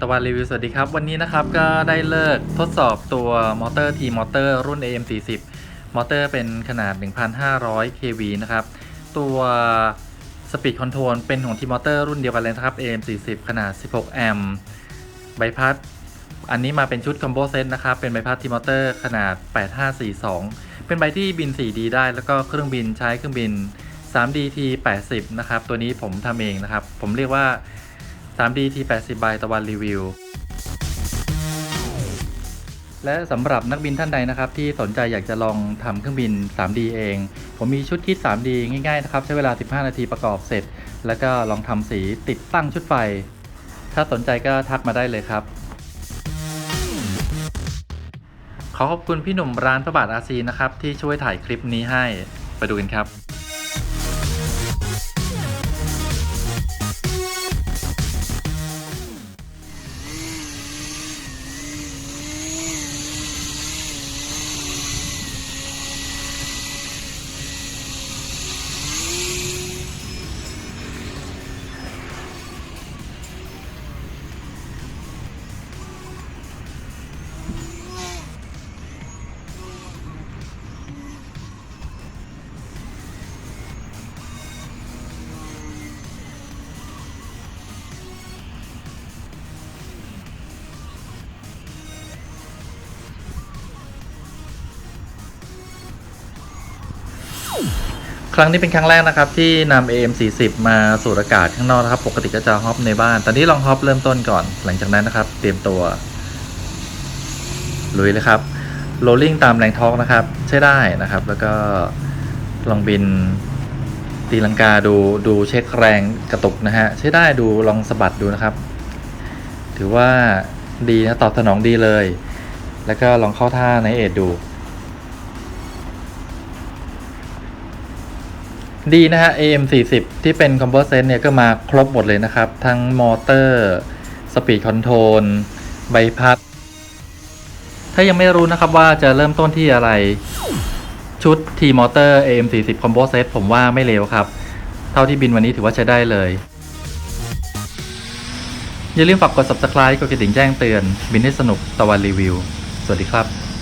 ตะวันรีวิวสวัสดีครับ วันนี้นะครับก็ได้เลิกทดสอบตัวมอเตอร์ T มอเตอร์รุ่น AM40 มอเตอร์เป็นขนาด 1,500 kV นะครับ ตัวสปีดคอนโทรลเป็นของ T มอเตอร์รุ่นเดียวกันเลยนะครับ AM40 ขนาด 16 แอมป์ใบพัด อันนี้มาเป็นชุดคอมโบเซตนะครับ เป็นใบพัด T มอเตอร์ขนาด 8542 เป็นใบที่บิน 4D ได้ แล้วก็เครื่องบินใช้เครื่องบิน 3D T80 นะครับ ตัวนี้ผมทำเองนะครับ ผมเรียกว่า 3D T80 by ตะวันรีวิว และสำหรับนักบินท่านใดนะครับ ที่สนใจอยากจะลองทำเครื่องบิน 3D เอง ผมมีชุดคิด 3D ง่ายๆนะครับ ใช้เวลา 15 นาทีประกอบเสร็จ แล้วก็ลองทำสีติดตั้งชุดไฟ ถ้าสนใจก็ทักมาได้เลยครับขอขอบคุณพี่หนุ่มร้านพระบาทอาซีนะครับ ที่ช่วยถ่ายคลิปนี้ให้ ไปดูกันครับ ครั้งนี้เป็นครั้งแรกนะครับที่นำ AM40 มาสูดอากาศข้างนอกนะครับ ปกติก็จะฮอปในบ้าน ตอนนี้ลองฮอปเริ่มต้นก่อน หลังจากนั้นนะครับ เตรียมตัวลุยเลยครับโรลลิ่งตามแรงทอกนะครับ ใช้ได้นะครับ แล้วก็ลองบินตีลังกาดูดูเช็คแรงกระตุกนะฮะ ใช้ได้ดูลองสะบัดดูนะครับ ถือว่าดีนะตอบสนองดีเลย แล้วก็ลองเข้าท่าในเอทดู ดีนะฮะ AM40 ที่เป็น c o m p o s e n เนี่ยก็มาครบหมดเลยนะครับ ทั้งมอเตอร์ สปีดคอนโทรลใบพัด ถ้ายังไม่รู้นะครับว่าจะเริ่มต้นที่อะไร ชุด T Motor AM40 Combo Set ผมว่าไม่เลวครับ เท่าที่บินวันนี้ถือว่าใช้ได้เลย อย่าลืมฝากกด subscribe กดกระดิ่งแจ้งเตือน บินให้สนุกตะวันรีวิว สวัสดีครับ